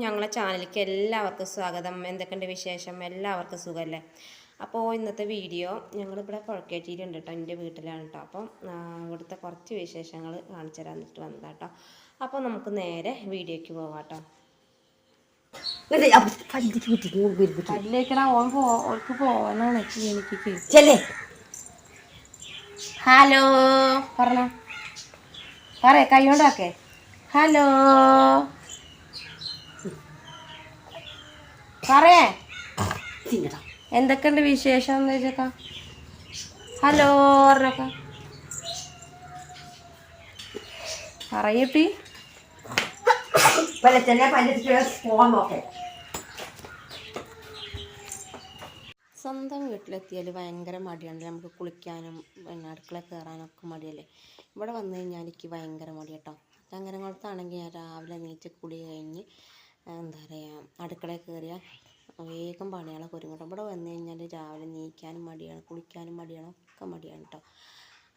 ഞങ്ങളെ ചാനലിലേക്ക് എല്ലാവർക്കും സ്വാഗതം. എന്തൊക്കെയുണ്ട് വിശേഷം? എല്ലാവർക്കും സുഖമല്ലേ? അപ്പോൾ ഇന്നത്തെ വീഡിയോ ഞങ്ങളിവിടെ പുഴക്കേറ്റിയിട്ടുണ്ട് കേട്ടോ എന്റെ വീട്ടിലാണ് കേട്ടോ. അപ്പം ഇവിടുത്തെ കുറച്ച് വിശേഷങ്ങൾ കാണിച്ചു തരാൻ എന്നിട്ട് വന്നതാ കേട്ടോ. അപ്പോൾ നമുക്ക് നേരെ വീഡിയോയ്ക്ക് പോകാം കേട്ടോ. ഓൾക്ക് ഹലോ? പറഞ്ഞോ. പറയേ കൈ കൊണ്ടാക്കേ. ഹലോ? പറയേ. എന്തൊക്കെയുണ്ട് വിശേഷം എന്ന് ചോദിച്ചേക്കാം ഹലോ പറഞ്ഞേക്കാം. പറയപ്പി സ്വന്തം വീട്ടിലെത്തിയാൽ ഭയങ്കര മടിയാണ് നമുക്ക് കുളിക്കാനും പിന്നെ അടുക്കള കയറാനൊക്കെ മടിയല്ലേ? ഇവിടെ വന്നു കഴിഞ്ഞാൽ എനിക്ക് ഭയങ്കര മടി കേട്ടോ ചങ്ങരംകുളത്താണെങ്കിൽ ഞാൻ രാവിലെ നീറ്റ് കുളി കഴിഞ്ഞ് എന്താ പറയുക അടുക്കളയിൽ കയറിയാൽ വേഗം പണികളൊക്കെ ഒരുങ്ങും ഇവിടെ വന്നു കഴിഞ്ഞാൽ രാവിലെ നീക്കാനും മടിയാണ് കുളിക്കാനും മടിയാണ് ഒക്കെ മടിയാണ് കേട്ടോ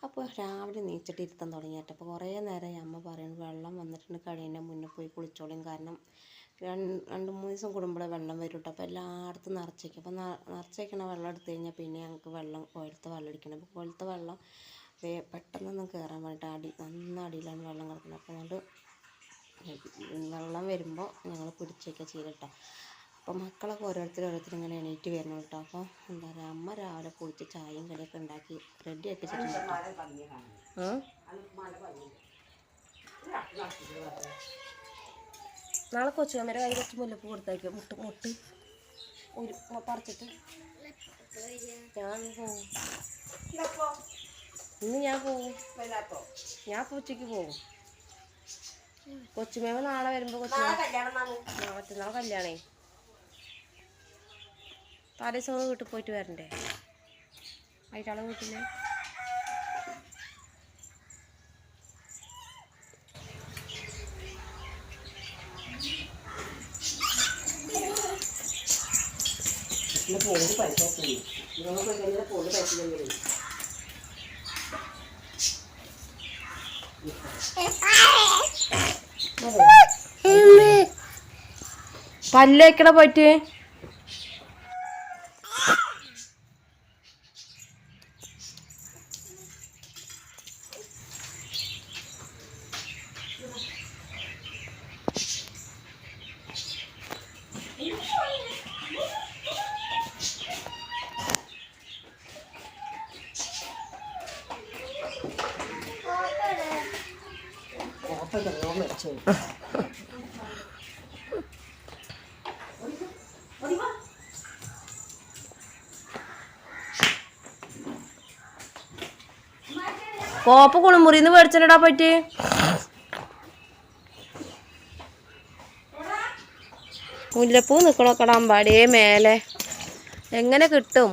അപ്പോൾ രാവിലെ നീച്ചിട്ട് ഇരുത്താൻ തുടങ്ങിയിട്ട്. അപ്പോൾ കുറേ നേരം അമ്മ പറയുന്നു വെള്ളം വന്നിട്ടുണ്ട് കഴിയുന്നതിന്റെ മുന്നേ പോയി കുളിച്ചോളും. കാരണം രണ്ട് മൂന്ന് ദിവസം കൂടുമ്പോഴേ വെള്ളം വരും കേട്ടോ അപ്പോൾ എല്ലായിടത്തും നിറച്ചേക്കും. അപ്പോൾ നിറച്ചേക്കണ വെള്ളം എടുത്തു കഴിഞ്ഞാൽ പിന്നെ ഞങ്ങൾക്ക് വെള്ളം കോലത്തെ വെള്ളം അടിക്കണം. അപ്പോൾ കോലത്തെ വെള്ളം പെട്ടെന്നൊന്നും കയറാൻ വേണ്ടിയിട്ട് അടി നന്ന അടിയിലാണ് വെള്ളം കിടക്കുന്നത്. അപ്പോൾ അതുകൊണ്ട് വെള്ളം വരുമ്പോൾ ഞങ്ങൾ പിടിച്ചൊക്കെ ചെയ്ത് കേട്ടോ അപ്പോൾ മക്കളൊക്കെ ഓരോരുത്തർ ഓരോരുത്തർ ഇങ്ങനെ എണീറ്റ് വരണം കേട്ടോ അപ്പോൾ എന്താ പറയുക അമ്മ രാവിലെ കുളിച്ച് ചായയും കടിയൊക്കെ ഉണ്ടാക്കി റെഡി ആക്കി വെച്ചിട്ടുണ്ട്. കേട്ടോ അമ്മേരെ നാളെ കയ്യിൽ കുറച്ച് മുല്ലപ്പൂ കൊടുത്തേക്ക്. മുട്ട് മുട്ട്. ഒരു പറിച്ചിട്ട്. ഞാൻ പോവും. ഇന്ന് ഞാൻ പോവും. ഞാൻ പൂച്ചയ്ക്ക് പോവും. കൊച്ചുമേമ നാളെ വരുമ്പോ കൊച്ചു മറ്റന്നാൾ കല്യാണേ. തലേദിവസം വീട്ടിൽ പോയിട്ട് വരണ്ടേ? അയിട്ടാളെ വീട്ടിൽ പോയി പൈസ പോയി പൈസ ഇല്ലെങ്കിൽ പല്ല് വെക്കണ പോയിട്ട്. ഓപ്പം ചെല്ലോ വെച്ചു കോപ്പ് കുളിമുറിന്ന് മേടിച്ചിട്ടാ പറ്റി മുല്ലപ്പൂ നിക്കണക്കടാൻ അമ്പാടിയേ മേലെ. എങ്ങനെ കിട്ടും?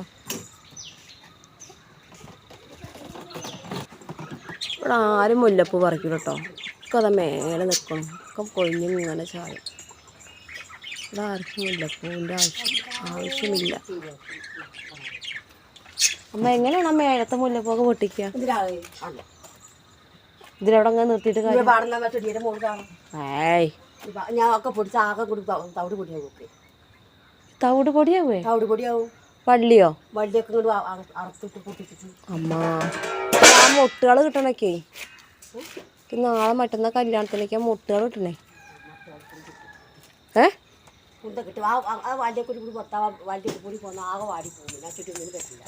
ഇവിടെ ആരും മുല്ലപ്പൂ പറിക്കില്ല കേട്ടോ ഒക്കെ അതാ മേലെ നിൽക്കണം ഒക്കെ കൊഴിഞ്ഞിങ്ങനെ ചായ. ഇവിടെ ആർക്കും മുല്ലപ്പൂവിന്റെ ആവശ്യം ആവശ്യമില്ല. അമ്മ എങ്ങനെയാണ് അമ്മ ഏഴത്തെ മുല്ലപ്പൂക്കെ പൊട്ടിക്കുക? ഇതിലവിടെ അങ്ങനെ നിർത്തിയിട്ട് ഏയ്. ഞാൻ ഒക്കെ പൊടിച്ച് ആകെ കൂടി തവിട് പൊടിയാവും തവിട് പൊടിയാവേ? തവിട് പൊടിയാവും. വള്ളിയോ? വള്ളിയൊക്കെ ഇങ്ങോട്ട് അറുത്തിട്ട് പൊട്ടിച്ചിട്ട്. അമ്മ. ആ മുട്ടുകൾ കിട്ടണൊക്കെ. നാളെ മറ്റന്നാ കല്യാണത്തിലേക്ക് ആ മുട്ടുകൾ കിട്ടണേ. ഏ? കുന്ത കിട്ടും. ആ ആ- കൂടി കൂടി പൊട്ടാ വള്ളിയൊക്കെ കൂടി പോകുന്ന ആകെ വാടി പോകും. ഞാൻ ചുറ്റും പറ്റില്ല.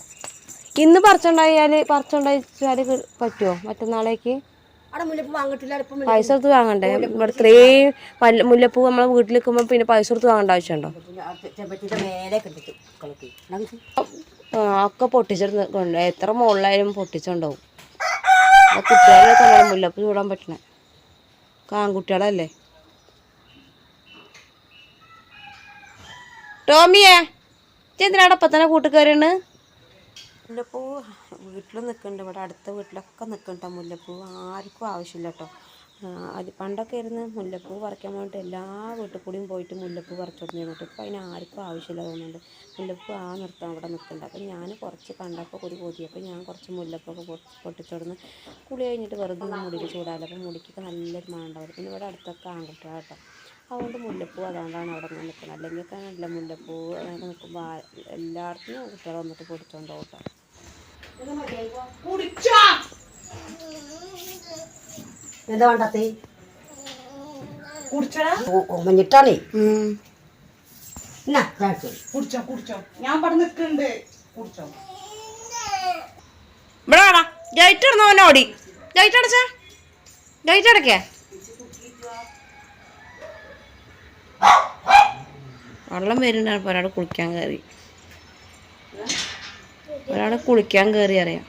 ഇന്ന് പറിച്ചുണ്ടായാൽ പറിച്ചുണ്ടായാൽ പറ്റുമോ മറ്റന്നാളേക്ക്? പൈസ കൊടുത്ത് വാങ്ങണ്ടേ? ഇവിടെ ഇത്രയും വല്ല മുല്ലപ്പൂ നമ്മളെ വീട്ടിൽ നിൽക്കുമ്പോൾ പിന്നെ പൈസ കൊടുത്ത് വാങ്ങേണ്ട ആവശ്യമുണ്ടോ? ഒക്കെ പൊട്ടിച്ചെടുത്ത് എത്ര മുകളിലായാലും പൊട്ടിച്ചുണ്ടാവും. കുട്ടികളെ മുല്ലപ്പൂ ചൂടാൻ പറ്റണേ. കാൺകുട്ടികളല്ലേ ടോമിയേ ചെന്തിനാടെ അപ്പം തന്നെ കൂട്ടുകാരാണ് മുല്ലപ്പൂ വീട്ടിൽ നിൽക്കുന്നുണ്ട്. ഇവിടെ അടുത്ത വീട്ടിലൊക്കെ നിൽക്കുന്നുണ്ട് മുല്ലപ്പൂ. ആർക്കും ആവശ്യമില്ല കേട്ടോ. അത് പണ്ടൊക്കെ ഇരുന്ന് മുല്ലപ്പൂ പറിക്കാൻ വേണ്ടി എല്ലാ വീട്ടിൽ കൂടിയും പോയിട്ട് മുല്ലപ്പൂ പറിച്ചോണ്ട് കേട്ടോ ഇപ്പം അതിന് ആർക്കും ആവശ്യമില്ല തോന്നുന്നുണ്ട്. മുല്ലപ്പൂ ആ നിർത്താൻ അവിടെ നിൽക്കുന്നുണ്ട് അപ്പം ഞാൻ കുറച്ച് കണ്ടപ്പോൾ ഒരു കൊതി. അപ്പോൾ ഞാൻ കുറച്ച് മുല്ലപ്പൊക്കെ പൊട്ടിച്ചോടുന്ന് കുളി കഴിഞ്ഞിട്ട് വെറുതെ മുടിക്ക് ചൂടാലോ അപ്പോൾ മുടിക്കൊക്കെ നല്ലൊരു മണം പിന്നെ ഇവിടെ അടുത്തൊക്കെ ആൺകുട്ടികളാട്ടോ അതുകൊണ്ട് മുല്ലപ്പൂ അതുകൊണ്ടാണ് അവിടെ ഇങ്ങനെ നിൽക്കുന്നത്. അല്ലെങ്കിൽ നല്ല മുല്ലപ്പൂ അങ്ങനെ നിൽക്കുമ്പോൾ എല്ലായിടത്തും കുട്ടികൾ വന്നിട്ട് പൊടിച്ചോണ്ട് പോകട്ടോ എന്താ എന്നാ ഇതാക്ക്. കുടിച്ചോ കുടിച്ചോ ഞാൻ ഇവിടെ നിൽക്കുന്നുണ്ട്. കുടിച്ചോ ഇവിടെ ഗേറ്റ് ഇടുന്നവനോടി ഗേറ്റ് അടച്ചാ. ഗേറ്റ് അടക്കേ. വെള്ളം വരുന്നുണ്ടാണ് ഒരാൾ കുളിക്കാൻ കയറി ഒരാൾ കുളിക്കാൻ കയറി അറിയാം.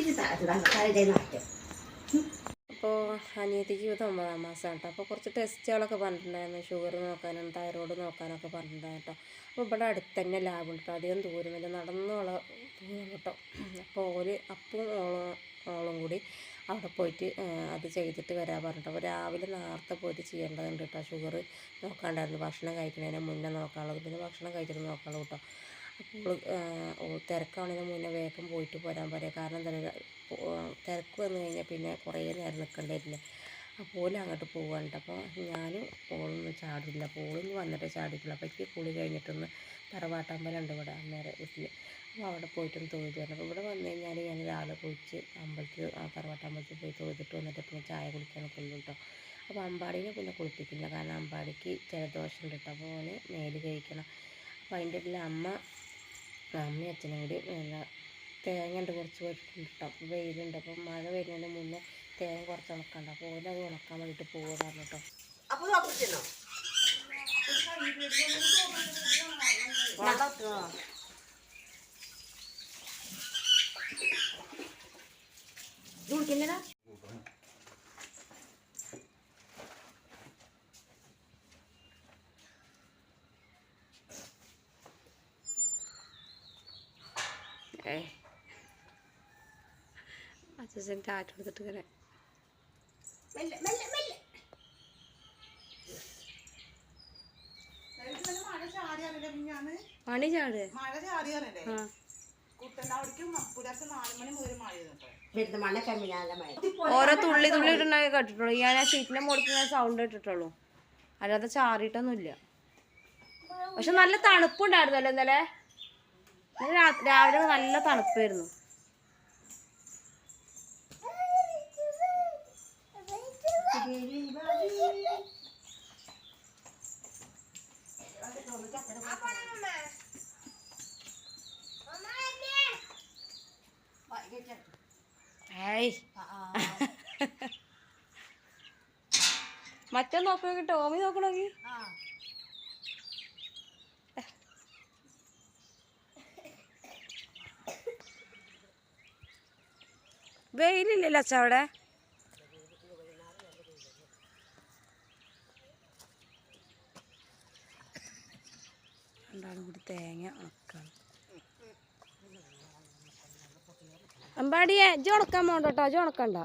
ഇത് താഴെ താഴെ അനിയത്തിക്ക് ഇത് ഒമ്പതാം മാസം കേട്ടോ അപ്പോൾ കുറച്ച് ടെസ്റ്റുകളൊക്കെ പറഞ്ഞിട്ടുണ്ടായിരുന്നു. ഷുഗർ നോക്കാനും തൈറോയ്ഡ് നോക്കാനൊക്കെ പറഞ്ഞിട്ടുണ്ടായിരുന്നു കേട്ടോ അപ്പോൾ ഇവിടെ അടുത്ത് തന്നെ ലാബ് കേട്ടോ അധികം ദൂരമില്ല നടന്നുള്ള ദൂരം കേട്ടോ അപ്പോൾ ഓര് അപ്പും ഓളും ഓളും കൂടി അവിടെ പോയിട്ട് അത് ചെയ്തിട്ട് വരാൻ പറഞ്ഞിട്ട് അപ്പോൾ രാവിലെ നേരത്തെ പോയിട്ട് ചെയ്യേണ്ടതുണ്ട് കേട്ടോ ഷുഗർ നോക്കാണ്ടായിരുന്നു. ഭക്ഷണം കഴിക്കുന്നതിന് മുന്നേ നോക്കാനുള്ളത്. പിന്നെ ഭക്ഷണം കഴിച്ചിട്ട് നോക്കാനുള്ളൂ കേട്ടോ തിരക്കാണെങ്കിൽ മുന്നേ വേഗം പോയിട്ട് പോരാൻ പറയാം. കാരണം എന്താ തിരക്ക് വന്നു കഴിഞ്ഞാൽ പിന്നെ കുറേ നേരം നിൽക്കേണ്ടി വരില്ല അപ്പോൾ ഓൽ അങ്ങോട്ട് പോകാനുണ്ട് അപ്പോൾ ഞാനും ഓളൊന്നും ചാടില്ല. അപ്പോൾ ഓളൊന്നും വന്നിട്ട് ചാടിയിട്ടില്ല അപ്പോൾ എനിക്ക് കുളി കഴിഞ്ഞിട്ടൊന്ന് തറവാട്ടമ്പലം ഉണ്ട് ഇവിടെ അന്നേരം വീട്ടിൽ അപ്പോൾ അവിടെ പോയിട്ടൊന്ന് തൊഴുത് വരണം അപ്പോൾ ഇവിടെ വന്നു കഴിഞ്ഞാൽ ഞാൻ രാവിലെ കുളിച്ച് അമ്പലത്തിൽ ആ തറവാട്ടമ്പലത്തിൽ പോയി തൊഴുതിട്ട് വന്നിട്ട് പിന്നെ ചായ കുടിക്കാൻ കൊള്ളു കേട്ടോ അപ്പോൾ അമ്പാടീനെ പിന്നെ കുളിപ്പിക്കില്ല. കാരണം അമ്പാടിക്ക് ജലദോഷം ഉണ്ട് കേട്ടോ അപ്പോൾ ഓന് മേൽ കഴിക്കണം. അപ്പോൾ അതിന്റെ ഇടയിൽ അമ്മ അമ്മയും അച്ഛനും കൂടി തേങ്ങ ഉണ്ട് കുറച്ച് വെച്ചിട്ടുണ്ട് കേട്ടോ അപ്പോൾ വെയിലുണ്ട്. അപ്പോൾ മഴ വരുന്നതിന് മുന്നേ തേങ്ങ കുറച്ച് ഉണക്കണ്ട അപ്പോൾ ഓൽ അത് ഉണക്കാൻ വേണ്ടിയിട്ട് പോകുന്നതാണ് കേട്ടോ ഇത് ഇത് കുടിക്കുന്നില്ല? ഏ. അച്ഛൻ ടാറ്റ കൊടുത്തിട്ട് ഇങ്ങനെ ചാടി ചാട് മഴ ചാടി മണി മിനാലെ ഓരോ തുള്ളി തുള്ളി ഇട്ടുണ്ടായി കേട്ടിട്ടുള്ളൂ. ഞാൻ ആ ഷീറ്റിന്റെ മുകളിൽ ഞാൻ സൗണ്ട് ഇട്ടിട്ടുള്ളൂ. അല്ലാതെ ചാറിയിട്ടൊന്നുമില്ല. പക്ഷെ നല്ല തണുപ്പുണ്ടായിരുന്നല്ലോ ഇന്നലെ. ഇന്നലെ രാ- രാവിലെ നല്ല തണുപ്പായിരുന്നു. മറ്റേ നോക്കണോക്കി ടോമി നോക്കണോക്കി വെയിലില്ലല്ലോ അച്ഛ അവിടെ? കൂടി തേങ്ങ അമ്പാടിയെ ജോണക്കാൻ ഉണക്കാൻ പോണ്ട കേട്ടോ ഉണക്കണ്ട.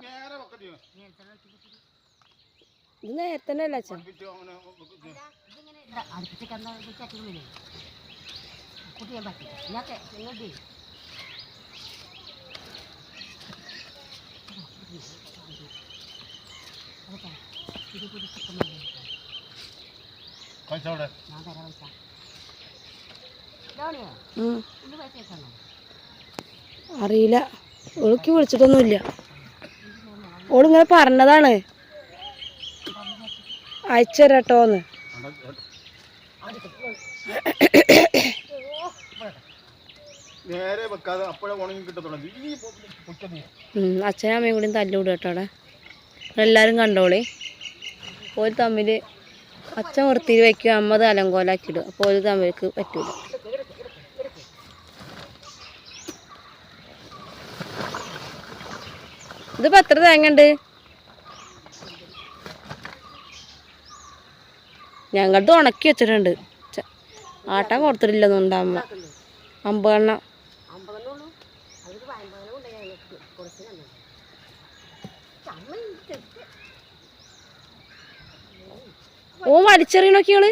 ഇത് നേരത്തെ അല്ല അച്ഛൻ. കുട്ടിയെ പറ്റി. കൂടി. ഞാൻ തരാം പൈസ. പൈസ? അറിയില്ല. ഒളിക്ക് വിളിച്ചിട്ടൊന്നുമില്ല. ഓളിങ്ങനെ പറഞ്ഞതാണ്. അയച്ചുതരാട്ടോന്ന് നേരെ വെക്കാതെ അപ്പോഴേ ഉണങ്ങി കിട്ടത്തുള്ളൂ. അച്ഛനും അമ്മയും കൂടി തല്ലുവിടും കേട്ടോ അവിടെ. എല്ലാവരും കണ്ടോളി. ഓര് തമ്മിൽ അച്ഛൻ വൃത്തിയിൽ വയ്ക്കും അമ്മ അത് അലങ്കോലാക്കിയിടും. അപ്പോൾ ഒരു തമ്മിൽക്ക് പറ്റൂല. ഇതിപ്പോൾ എത്ര തേങ്ങ ഉണ്ട് ഞങ്ങളത് ഉണക്കി വെച്ചിട്ടുണ്ട്. ആട്ടാൻ കൊടുത്തിട്ടില്ല അമ്മ. അമ്പതെണ്ണം. ഓ വലിച്ചെറിയണൊക്കെ ഇങ്ങൾ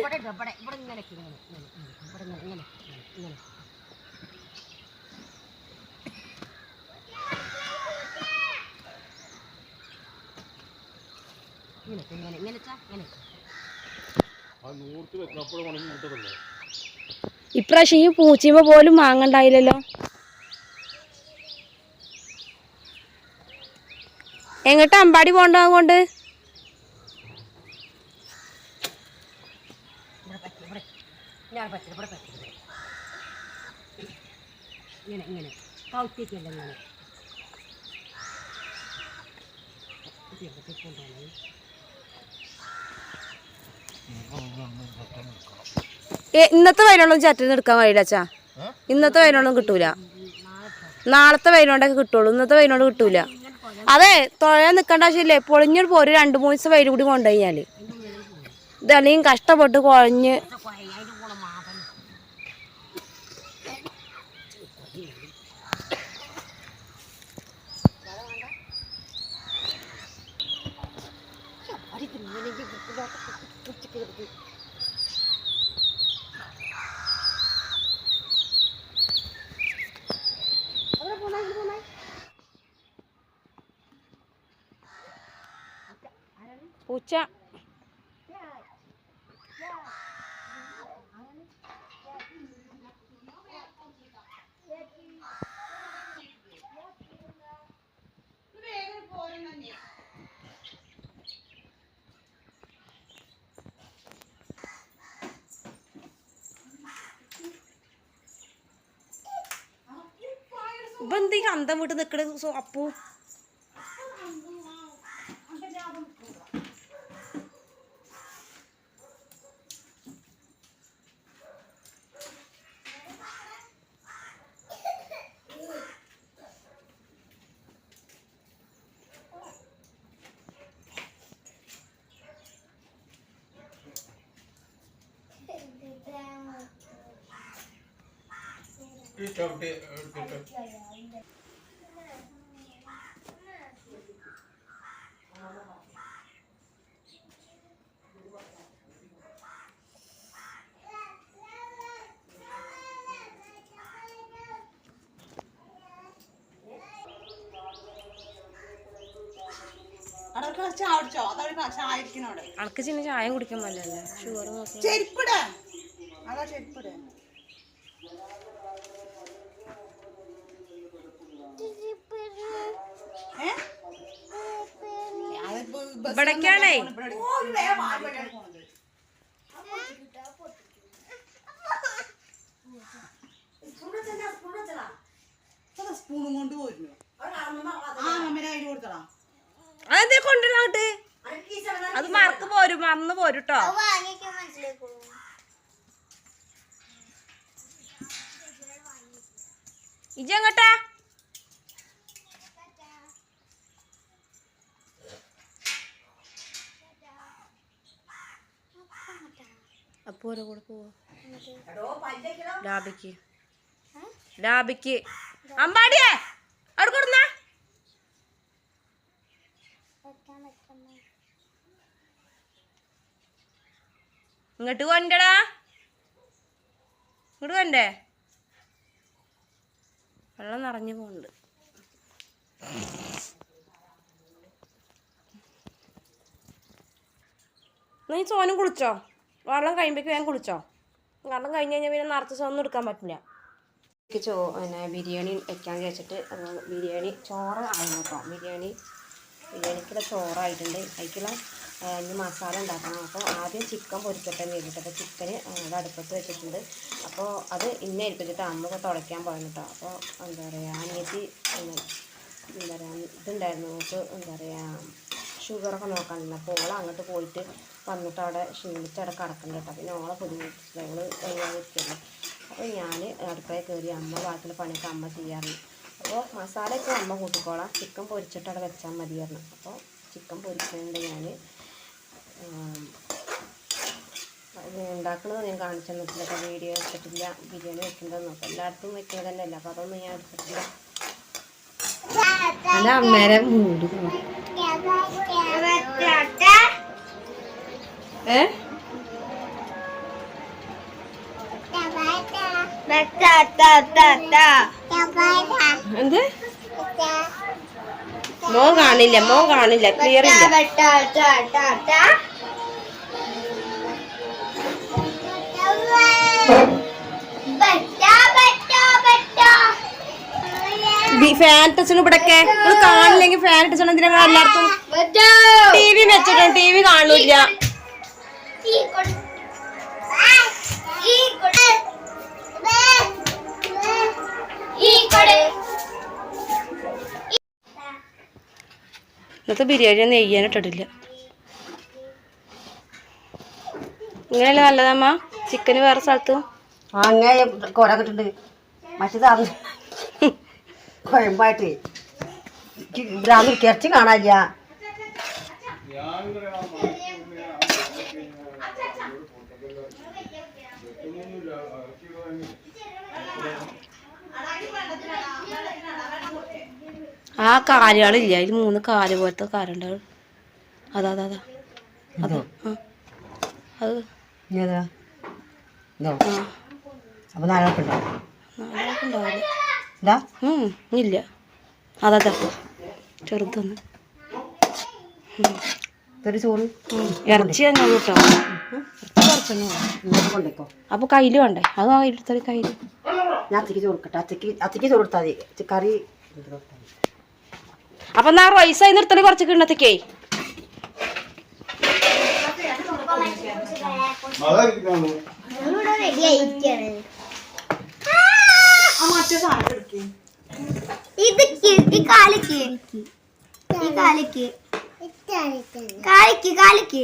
ഇപ്രാവശ്യം ഈ പൂച്ചീമ പോലും മാങ്ങണ്ടായില്ലല്ലോ. എങ്ങോട്ടാ അമ്പാടി പോണ്ടാകൊണ്ട് എവിടേക്ക് ഇന്നത്തെ വൈനോളം ചറ്റിന് എടുക്കാൻ കഴിയില്ല അച്ഛാ. ഇന്നത്തെ വൈനോളം കിട്ടൂല. നാളത്തെ വൈനോണ്ടൊക്കെ കിട്ടുള്ളൂ. ഇന്നത്തെ വൈനോട് കിട്ടൂല. അതെ തുഴയാൻ നിൽക്കേണ്ട ആവശ്യമില്ലേ? പൊളിഞ്ഞൊരു പോര് രണ്ട് മൂന്ന് ദിവസം വൈര് കൂടി കൊണ്ടുപോയാൽ ഇതല്ലെങ്കിൽ കഷ്ടപ്പെട്ട് കുഴഞ്ഞ് ഇത് കുഴ- അതിന്റെ കൂടെ മാതം പൂച്ച ഇപ്പൊ എന്ത് ഈ അന്തം വിട്ട് നിക്കണ സോ- അപ്പു. അവിടെ ചായ കുടിച്ചോ അനക്ക് ചിന്ന ചായ കുടിക്കാൻ പറ്റില്ലല്ലേ ഷുഗർ ചെരുപ്പിട. അതാ ചെരുപ്പിട. ഇവിടേക്കാണേ. സ്പൂണും കൊണ്ട് പോയിരുന്നു ആ അമ്മ അതിന് കൊടുത്തടാ അതെന്തേ കൊണ്ടുവരാ അങ്ങോട്ട്? അത് മറക്ക് പോരും മറന്ന് പോരും കേട്ടോ ഇജെങ്ങട്ടാ അപ്പോ ഓരോ കൂടെ പോവാ. ലാബിക്ക്. ലാബിക്ക്. അമ്പാടിയേ അവിടെ കൊടുന്ന ഇങ്ങോട്ട് കൊണ്ടടാ. ഇങ്ങോട്ട് കൊണ്ടേ. വെള്ളം നിറഞ്ഞു പോണ്ട് നീ സോനും കുളിച്ചോ? വെള്ളം കഴിയുമ്പോഴേക്ക് വേഗം കുളിച്ചോ? വെള്ളം കഴിഞ്ഞ് കഴിഞ്ഞാൽ പിന്നെ നിറച്ച് സോന്നും എടുക്കാൻ പറ്റില്ല. എനിക്ക് ചോ പിന്നെ ബിരിയാണി വെക്കാൻ വെച്ചിട്ട് ബിരിയാണി ചോറ് ആയിരുന്നു കേട്ടോ ബിരിയാണി ബിരിയാണിക്കുള്ള ചോറായിട്ടുണ്ട്. അതിക്കുള്ള ആ, ഇനി മസാല ഉണ്ടാക്കണം. അപ്പോൾ ആദ്യം ചിക്കൻ പൊരിക്കട്ടെ എന്ന് ചെയ്തിട്ട് അപ്പോൾ ചിക്കന് അത് അടുപ്പത്ത് വെച്ചിട്ടുണ്ട്. അപ്പോൾ അത് ഇന്നെ ഏൽപ്പിച്ചിട്ട് അമ്മ തുടയ്ക്കാൻ പോയിരുന്നു കേട്ടോ അപ്പോൾ എന്താ പറയുക അനിയത്തി എന്താ പറയുക ഇതുണ്ടായിരുന്നു. നമുക്ക് എന്താ പറയുക ഷുഗറൊക്കെ നോക്കാനുണ്ട് അപ്പോൾ ഓളെ അങ്ങോട്ട് പോയിട്ട് വന്നിട്ട് അവിടെ ക്ഷീണിച്ച് അവിടെ കിടക്കുന്നുണ്ട് കേട്ടോ പിന്നെ ഓളെ പൊതുവെ ഓൾ കഴിയാതിരിക്കുന്നത് അപ്പോൾ ഞാൻ അടുക്കളയിൽ കയറി അമ്മ ബാക്കിയുള്ള പണിയൊക്കെ അമ്മ ചെയ്യാറുണ്ട്. അപ്പോൾ മസാലയൊക്കെ അമ്മ കൂട്ടിക്കോളാം. ചിക്കൻ പൊരിച്ചിട്ട് അവിടെ വെച്ചാൽ മതിയായിരുന്നു അപ്പോൾ ചിക്കൻ പൊരിക്കുന്നുണ്ട് ഞാൻ ഉണ്ടാക്കുന്നത് ഞാൻ കാണിച്ചു തന്നിട്ടില്ല. അപ്പോൾ വീഡിയോ എടുത്തിട്ടില്ല. ബിരിയാണി വെക്കേണ്ടതെന്ന്. അപ്പോൾ എല്ലായിടത്തും വെക്കുന്നത് തന്നെയല്ല. അപ്പോൾ അതൊന്നും ഞാൻ എടുത്തിട്ടില്ല. അല്ല അമ്മേരെ മൂടി. ഏ? എന്ത്? മോൻ കാണില്ല മോൻ കാണില്ല ക്ലിയർ ഇല്ല. ഫാൻ ടച്ചിന് ഇവിടൊക്കെ. നിങ്ങൾ കാണില്ലെങ്കിൽ ഫാൻ ടച്ചണം എന്തിനാ എല്ലാവർക്കും ടി വി വെച്ചിട്ടുണ്ട് ടി വി കാണില്ല. ഇന്നത്തെ ബിരിയാണി നെയ്യാൻ ഇട്ടിട്ടില്ല. ഇങ്ങനെയല്ല നല്ലതമ്മ ചിക്കന് വേറെ സ്ഥലത്ത്? അങ്ങനെ കൊരക്കിട്ടുണ്ട് മറ്റേതാണ് കുഴമ്പായിട്ട്. ഭ്രാന്ത് കിറച്ചി കാണാനില്ല. ആ കാലുകളില്ല. അതിൽ മൂന്ന് കാൽ പോലത്തെ കാലുണ്ട്. അതാ അതാ അപ്പൊ ഇല്ല. അതാ ചെറുതൊന്ന്. ചോറ്? ഇറച്ചി തന്നെ കേട്ടോ. അപ്പൊ കയ്യിൽ വേണ്ടേ? അത് കയ്യിലെടുത്തൊരു കയ്യിൽ. ഞാൻ അച്ഛക്ക് ചോറ് അച്ചയ്ക്ക് അച്ചയ്ക്ക് ചോറ് കൊടുത്താൽ മതി. കറി. അപ്പൊ എന്നാ റൈസായി നിർത്തണ കുറച്ച് കിണ്ണത്തേക്കേ. ഈ കാലിക്ക് കാലിക്ക്. കാലിക്ക്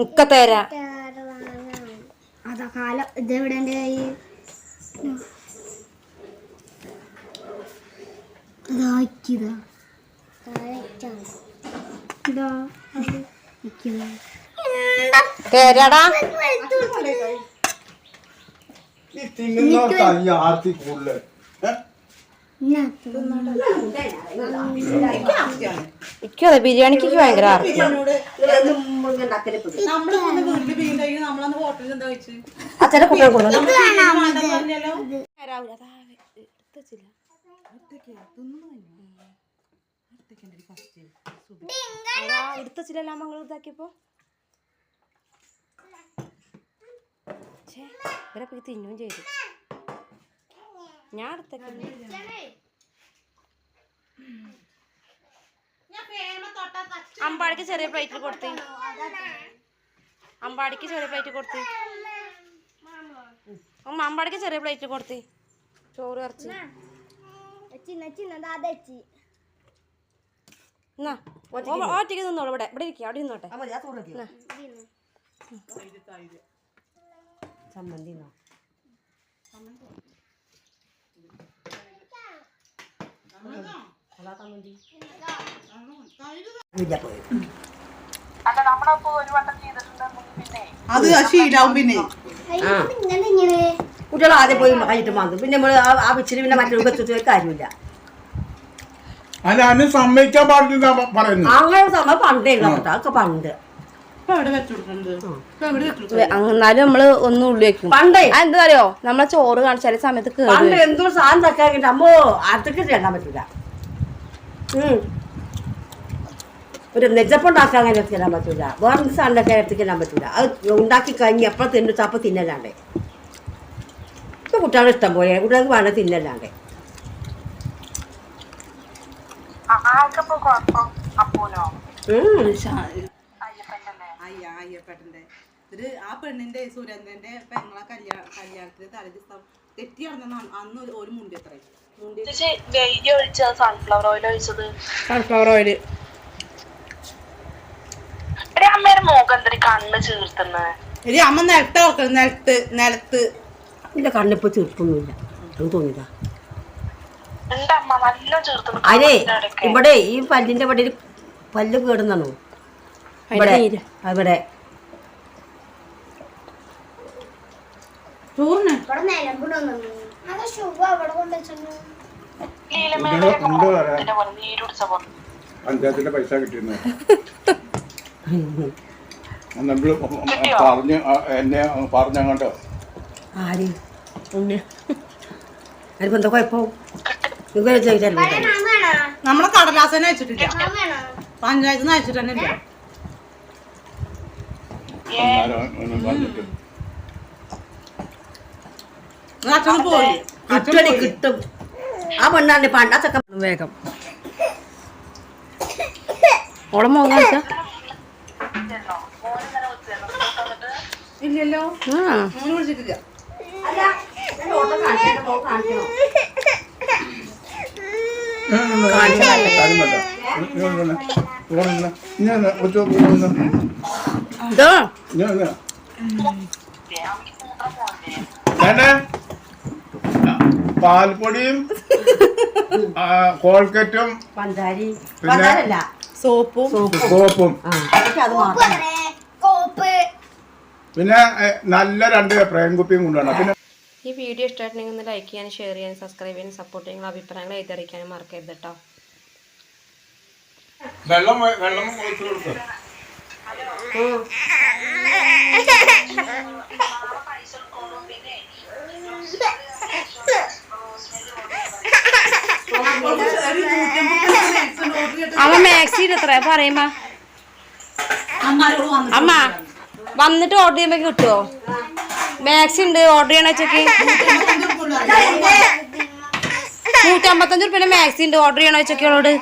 മുക്കത്തേരാ. അതാ കാല. ഇതെവിടെ എന്റെ നമ്മളന്ന് ഹോട്ടലിൽ എന്താ കഴിച്ചു? അച്ഛനെ കുട്ടികളെ കൊടുക്കണം മങ്ങൾ ഇതാക്കിയപ്പോ. തിന്നുകയും ചെയ്തു. ഞാൻ അമ്പാടിക്ക് ചെറിയ പ്ലേറ്റ് കൊടുത്ത്. അമ്പാടിക്ക് ചെറിയ പ്ലേറ്റ് കൊടുത്ത്. അമ്മ. അമ്പാടിക്ക് ചെറിയ പ്ലേറ്റ് കൊടുത്ത്. ചോറ് ഇറച്ചി ചിന്ന ചിന്ന ദാദച്ചി എന്നാ ഒറ്റയ്ക്ക് നിന്നോളൂ ഇവിടെ ഇവിടെ ഇരിക്കുക അവിടെ നിന്നോട്ടെ? ചമ്മന്തി? അതാ ശീലാവും പിന്നെ. ഇങ്ങനെ ഇങ്ങനെ? കുട്ടികൾ ആദ്യം പോയി കഴിഞ്ഞിട്ട് മാന്തും. പിന്നെ നമ്മൾ ആ വിച്ചിരി പിന്നെ മറ്റൊരു വെച്ചിട്ട് കാര്യമില്ല. അതിന് സമ്മതിക്കാൻ പാടില്ല പറയുന്നു അങ്ങനെ സമയം പണ്ടേ കേട്ടോ അതൊക്കെ പണ്ട്. എന്നാലും നമ്മൾ ഒന്നും ഉള്ളി വെക്കും. പണ്ടേ. എന്താ അറിയോ നമ്മളെ ചോറ് കാണിച്ചാൽ സമയത്ത് പണ്ട് എന്തോ സാധനം തക്കാക്കിട്ട് അമ്മോ അടുത്തേക്ക് ചേണ്ടാൻ പറ്റില്ല ഉം. ഒരു നെജപ്പുണ്ടാക്കാൻ അങ്ങനെ ചെല്ലാൻ പറ്റൂല. വേറെ സാധനം ചെല്ലാൻ പറ്റൂല. അത് ഉണ്ടാക്കി കഴിഞ്ഞ് എപ്പോഴും തിന്നിട്ട് അപ്പൊ ചപ്പ ഇപ്പൊ കുട്ടികളെ ഇഷ്ടം പോലെ. കുട്ടികൾക്ക് വേണ്ട തിന്നല്ലാണ്ട് ഇത് ആ പെണ്ണിന്റെ സുരേന്ദ്രന്റെ പെങ്ങളെ കല്യാണ കല്യാണത്തിന് തലേദിവസം തെറ്റി നടന്ന അന്ന് ഒരു മുണ്ടി അത്ര സൺഫ്ലവർ ഓയിൽ ഇനി അമ്മ നിലത്ത് നോക്കണം നിലത്ത് നിലത്ത്. എന്റെ കണ്ണിപ്പ് ചീർപ്പൊന്നുമില്ല. അത് തോന്നില്ല അതെ ഇവിടെ ഈ പല്ലിന്റെ ഇവിടെ ഒരു പല്ല് കേടുന്നാണോ ഇവിടെ അവിടെ. പഞ്ചായത്തിന്റെ പൈസ കിട്ടിയിരുന്നു. പറഞ്ഞ് എന്നെ പറഞ്ഞങ്ങോട്ടോ ആര്? ഉണ്ണി. അതിപ്പോ എന്താ കുഴപ്പം? നമ്മളെ കടലാസനെ അയച്ചിട്ടില്ല. പഞ്ചായത്ത് നിന്ന് അയച്ചിട്ട് തന്നെ ഇല്ല. അച്ഛന് പോയി. പോയി. കിട്ടും. ആ പെണ്ണാണ്ട് പണ്ടാത്തൊക്കെ വേഗം. ഓടെ മോങ്ങ ഇല്ലല്ലോ. ആ. മോന് വിളിച്ചിട്ടില്ല. പാൽപ്പൊടിയും കോൾക്കറ്റും പിന്നെ? സോപ്പും. പിന്നെ നല്ല രണ്ട് പ്രേംകുപ്പിയും കൊണ്ടുവരണം. പിന്നെ ഈ വീഡിയോ ഇഷ്ടമായിട്ടുണ്ടെങ്കിൽ ഒന്ന് ലൈക്ക് ചെയ്യാനും ഷെയർ ചെയ്യാനും സബ്സ്ക്രൈബ് ചെയ്യാനും സപ്പോർട്ട് ചെയ്യാനും അഭിപ്രായങ്ങൾ എഴുതി അറിയിക്കാനും മറക്കരുത് കേട്ടോ വെള്ളം വെ- വെള്ളം ഒഴിച്ചു കൊടുക്കും. അമ്മ മാക്സി എത്ര പറയുമ്പോ? അമ്മ വന്നിട്ട് ഓർഡർ ചെയ്യുമ്പോ കിട്ടുമോ മാക്സി ഉണ്ട് ഓർഡർ ചെയ്യണ വെച്ചേക്ക് നൂറ്റമ്പത്തഞ്ച് റുപ്യ മാക്സി ഉണ്ട് ഓർഡർ ചെയ്യണ വെച്ചേക്ക് അവളോട്.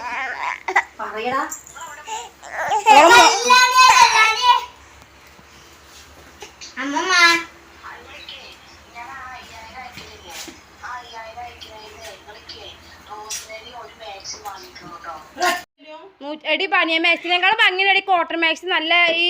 എടി പനിയ മാക്സിനേക്കാളും ഭംഗിയുടെ കോട്ടൺ മാക്സി നല്ല ഈ